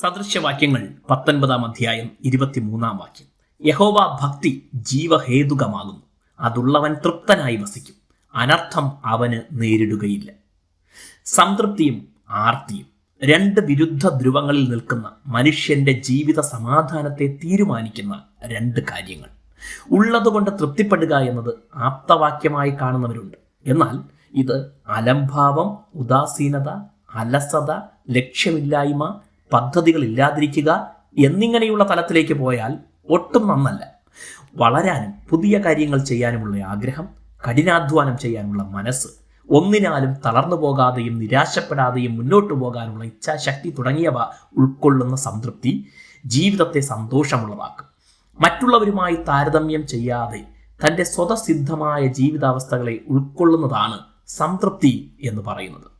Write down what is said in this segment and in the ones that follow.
സദൃശ്യവാക്യങ്ങൾ പത്തൊൻപതാം അധ്യായം ഇരുപത്തിമൂന്നാം വാക്യം. യഹോവ ഭക്തി ജീവഹേതുകമാകുന്നു. അതുള്ളവൻ തൃപ്തനായി വസിക്കും. അനർത്ഥം അവന് നേരിടുകയില്ല. സംതൃപ്തിയും ആർത്തിയും രണ്ട് വിരുദ്ധ ധ്രുവങ്ങളിൽ നിൽക്കുന്ന മനുഷ്യന്റെ ജീവിത സമാധാനത്തെ തീരുമാനിക്കുന്ന രണ്ട് കാര്യങ്ങൾ. ഉള്ളതുകൊണ്ട് തൃപ്തിപ്പെടുക എന്നത് ആപ്തവാക്യമായി കാണുന്നവരുണ്ട്. എന്നാൽ ഇത് അലംഭാവം ഉദാസീനത അലസത ലക്ഷ്യമില്ലായ്മ പദ്ധതികൾ ഇല്ലാതിരിക്കുക എന്നിങ്ങനെയുള്ള തലത്തിലേക്ക് പോയാൽ ഒട്ടും നന്നല്ല. വളരാനും പുതിയ കാര്യങ്ങൾ ചെയ്യാനുമുള്ള ആഗ്രഹം കഠിനാധ്വാനം ചെയ്യാനുള്ള മനസ്സ് ഒന്നിനാലും തളർന്നു പോകാതെയും നിരാശപ്പെടാതെയും മുന്നോട്ടു പോകാനുള്ള ഇച്ഛാശക്തി തുടങ്ങിയവ ഉൾക്കൊള്ളുന്ന സംതൃപ്തി ജീവിതത്തെ സന്തോഷമുള്ളതാക്കും. മറ്റുള്ളവരുമായി താരതമ്യം ചെയ്യാതെ തന്റെ സ്വതസിദ്ധമായ ജീവിതാവസ്ഥകളെ ഉൾക്കൊള്ളുന്നതാണ് സംതൃപ്തി എന്ന് പറയുന്നത്.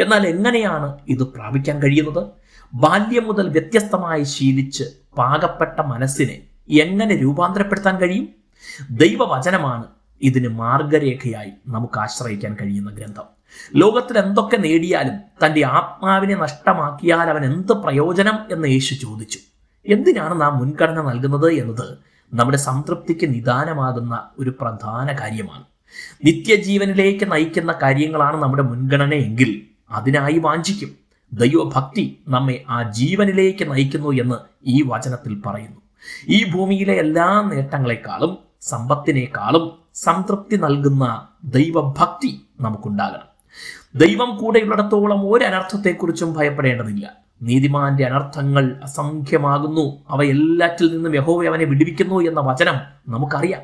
എന്നാൽ എങ്ങനെയാണ് ഇത് പ്രാപിക്കാൻ കഴിയുന്നത്? ബാല്യം മുതൽ വ്യത്യസ്തമായി ശീലിച്ച് പാകപ്പെട്ട മനസ്സിനെ എങ്ങനെ രൂപാന്തരപ്പെടുത്താൻ കഴിയും? ദൈവവചനമാണ് ഇതിന് മാർഗരേഖയായി നമുക്ക് ആശ്രയിക്കാൻ കഴിയുന്ന ഗ്രന്ഥം. ലോകത്തിൽ എന്തൊക്കെ നേടിയാലും തന്റെ ആത്മാവിനെ നഷ്ടമാക്കിയാൽ അവൻ എന്ത് പ്രയോജനം എന്ന് യേശു ചോദിച്ചു. എന്തിനാണ് നാം മുൻഗണന നൽകുന്നത് എന്നത് നമ്മുടെ സംതൃപ്തിക്ക് നിദാനമാകുന്ന ഒരു പ്രധാന കാര്യമാണ്. നിത്യജീവനിലേക്ക് നയിക്കുന്ന കാര്യങ്ങളാണ് നമ്മുടെ മുൻഗണനയെങ്കിൽ അതിനായി വാഞ്ചിക്കും. ദൈവഭക്തി നമ്മെ ആ ജീവനിലേക്ക് നയിക്കുന്നു എന്ന് ഈ വചനത്തിൽ പറയുന്നു. ഈ ഭൂമിയിലെ എല്ലാ നേട്ടങ്ങളെക്കാളും സമ്പത്തിനേക്കാളും സംതൃപ്തി നൽകുന്ന ദൈവഭക്തി നമുക്കുണ്ടാകണം. ദൈവം കൂടെയുള്ളിടത്തോളം ഒരു അനർത്ഥത്തെക്കുറിച്ചും ഭയപ്പെടേണ്ടതില്ല. നീതിമാന്റെ അനർത്ഥങ്ങൾ അസംഖ്യമാകുന്നു. അവയെല്ലാറ്റിൽ നിന്നും യഹോവ അവനെ വിടുവിക്കുന്നു എന്ന വചനം നമുക്കറിയാം.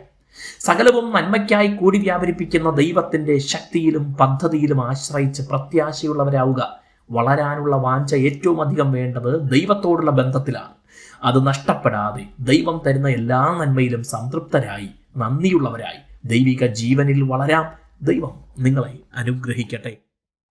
സകലവും നന്മയ്ക്കായി കൂടി വ്യാപരിപ്പിക്കുന്ന ദൈവത്തിന്റെ ശക്തിയിലും പദ്ധതിയിലും ആശ്രയിച്ച് പ്രത്യാശയുള്ളവരാവുക വളരാനുള്ള വാഞ്ച ഏറ്റവും അധികം വേണ്ടത് ദൈവത്തോടുള്ള ബന്ധത്തിലാണ്. അത് നഷ്ടപ്പെടാതെ ദൈവം തരുന്ന എല്ലാ നന്മയിലും സംതൃപ്തരായി നന്ദിയുള്ളവരായി ദൈവിക ജീവനിൽ വളരാം. ദൈവം നിങ്ങളെ അനുഗ്രഹിക്കട്ടെ.